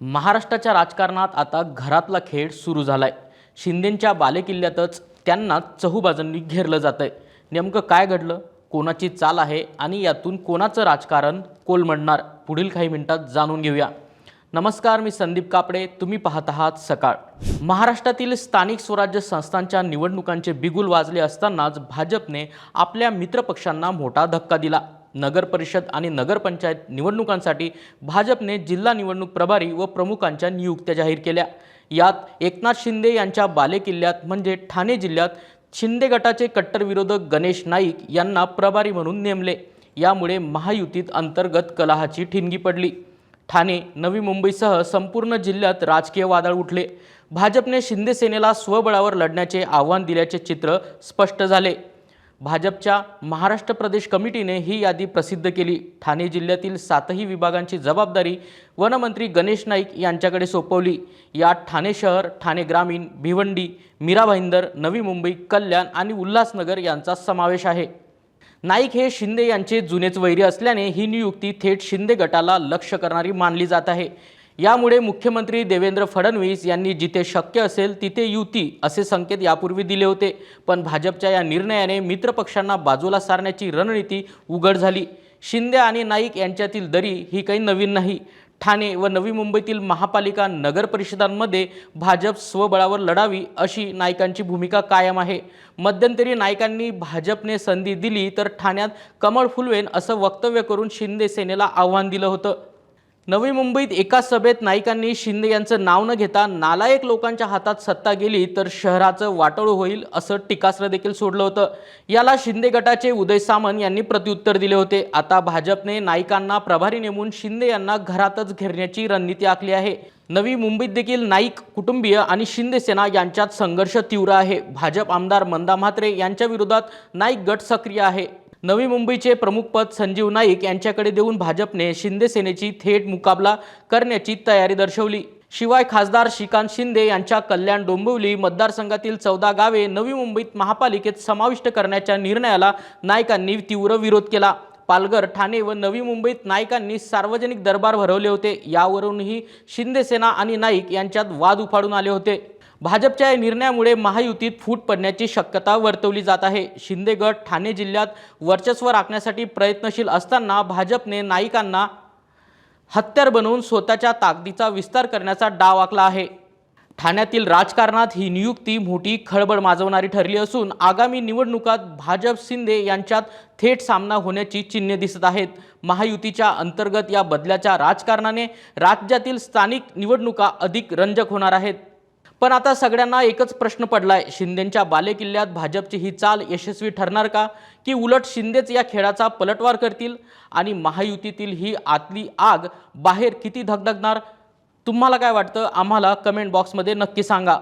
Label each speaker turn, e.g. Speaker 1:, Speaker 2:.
Speaker 1: महाराष्ट्राच्या राजकारणात आता घरातला खेळ सुरू झाला आहे शिंदेंच्या बालेकिल्ल्यातच त्यांना चहूबाजूंनी घेरलं जातंय. नेमकं काय घडलं? कोणाची चाल आहे? आणि यातून कोणाचं राजकारण कोलमडणार? पुढील काही मिनिटात जाणून घेऊया. नमस्कार मी संदीप कापडे. तुम्ही पाहत आहात सकाळ. महाराष्ट्रातील स्थानिक स्वराज्य संस्थांच्या निवडणुकांचे बिगुल वाजले असतानाच भाजपने आपल्या मित्रपक्षांना मोठा धक्का दिला. नगर परिषद आणि नगरपंचायत निवडणुकांसाठी भाजपने जिल्हा निवडणूक प्रभारी व प्रमुखांच्या नियुक्त्या जाहीर केल्या. यात एकनाथ शिंदे यांच्या बालेकिल्ल्यात म्हणजे ठाणे जिल्ह्यात शिंदे गटाचे कट्टर विरोधक गणेश नाईक यांना प्रभारी म्हणून नेमले. यामुळे महायुतीत अंतर्गत कलहाची ठिणगी पडली. ठाणे नवी मुंबईसह संपूर्ण जिल्ह्यात राजकीय वादळ उठले. भाजपने शिंदे सेनेला स्वबळावर लढण्याचे आव्हान दिल्याचे चित्र स्पष्ट झाले. भाजपच्या महाराष्ट्र प्रदेश कमिटीने ही यादी प्रसिद्ध केली. ठाणे जिल्ह्यातील सातही विभागांची जबाबदारी वनमंत्री गणेश नाईक यांच्याकडे सोपवली. यात ठाणे शहर ठाणे ग्रामीण भिवंडी मीरा भाईंदर नवी मुंबई कल्याण आणि उल्हासनगर यांचा समावेश आहे. नाईक हे शिंदे यांचे जुनेच वैरी असल्याने ही नियुक्ती थेट शिंदे गटाला लक्ष करणारी मानली जात आहे. यामुळे मुख्यमंत्री देवेंद्र फडणवीस यांनी जिथे शक्य असेल तिथे युती असे संकेत यापूर्वी दिले होते. पण भाजपच्या या निर्णयाने मित्रपक्षांना बाजूला सारण्याची रणनीती उघड झाली. शिंदे आणि नाईक यांच्यातील दरी ही काही नवीन नाही. ठाणे व नवी मुंबईतील महापालिका नगर परिषदांमध्ये भाजप स्वबळावर लढावी अशी नायकांची भूमिका कायम आहे. मध्यंतरी नायकांनी भाजपने संधी दिली तर ठाण्यात कमळ फुलवेन असं वक्तव्य करून शिंदे सेनेला आव्हान दिलं होतं. नवी मुंबईत एका सभेत नाईकांनी शिंदे यांचं नाव न घेता नालायक लोकांच्या हातात सत्ता गेली तर शहराचं वाटोळ होईल असं टीकास्त्र देखील सोडलं होतं. याला शिंदे गटाचे उदय सामंत यांनी प्रत्युत्तर दिले होते. आता भाजपने नाईकांना प्रभारी नेमून शिंदे यांना घरातच घेरण्याची रणनीती आखली आहे. नवी मुंबईत देखील नाईक कुटुंबीय आणि शिंदे सेना यांच्यात संघर्ष तीव्र आहे. भाजप आमदार मंदा म्हात्रे यांच्या विरोधात नाईक गट सक्रिय आहे. नवी मुंबईचे प्रमुखपद संजीव नाईक यांच्याकडे देऊन भाजपने शिंदे सेनेची थेट मुकाबला करण्याची तयारी दर्शवली. शिवाय खासदार श्रीकांत शिंदे यांच्या कल्याण डोंबिवली मतदारसंघातील चौदा गावे नवी मुंबईत महापालिकेत समाविष्ट करण्याच्या निर्णयाला नाईकांनी तीव्र विरोध केला. पालघर ठाणे व नवी मुंबईत नाईकांनी सार्वजनिक दरबार भरवले होते. यावरूनही शिंदेसेना आणि नाईक यांच्यात वाद उफाडून आले होते. भाजपच्या या निर्णयामुळे महायुतीत फूट पडण्याची शक्यता वर्तवली जात आहे. शिंदे गट ठाणे जिल्ह्यात वर्चस्व राखण्यासाठी प्रयत्नशील असताना भाजपने नाईकांना हत्यार बनवून स्वतःच्या ताकदीचा विस्तार करण्याचा डाव आखला आहे. ठाण्यातील राजकारणात ही नियुक्ती मोठी खळबळ माजवणारी ठरली असून आगामी निवडणुकात भाजप शिंदे यांच्यात थेट सामना होण्याची चिन्हे दिसत आहेत. महायुतीच्या अंतर्गत या बदल्याच्या राजकारणाने राज्यातील स्थानिक निवडणुका अधिक रंजक होणार आहेत. पण आता सगळ्यांना एकच प्रश्न पडलाय. शिंदेंच्या बालेकिल्ल्यात भाजपची ही चाल यशस्वी ठरणार का? की उलट शिंदेच या खेळाचा पलटवार करतील? आणि महायुतीतील ही आतली आग बाहेर किती धगधगणार? तुम्हाला काय वाटतं? आम्हाला कमेंट बॉक्समध्ये नक्की सांगा.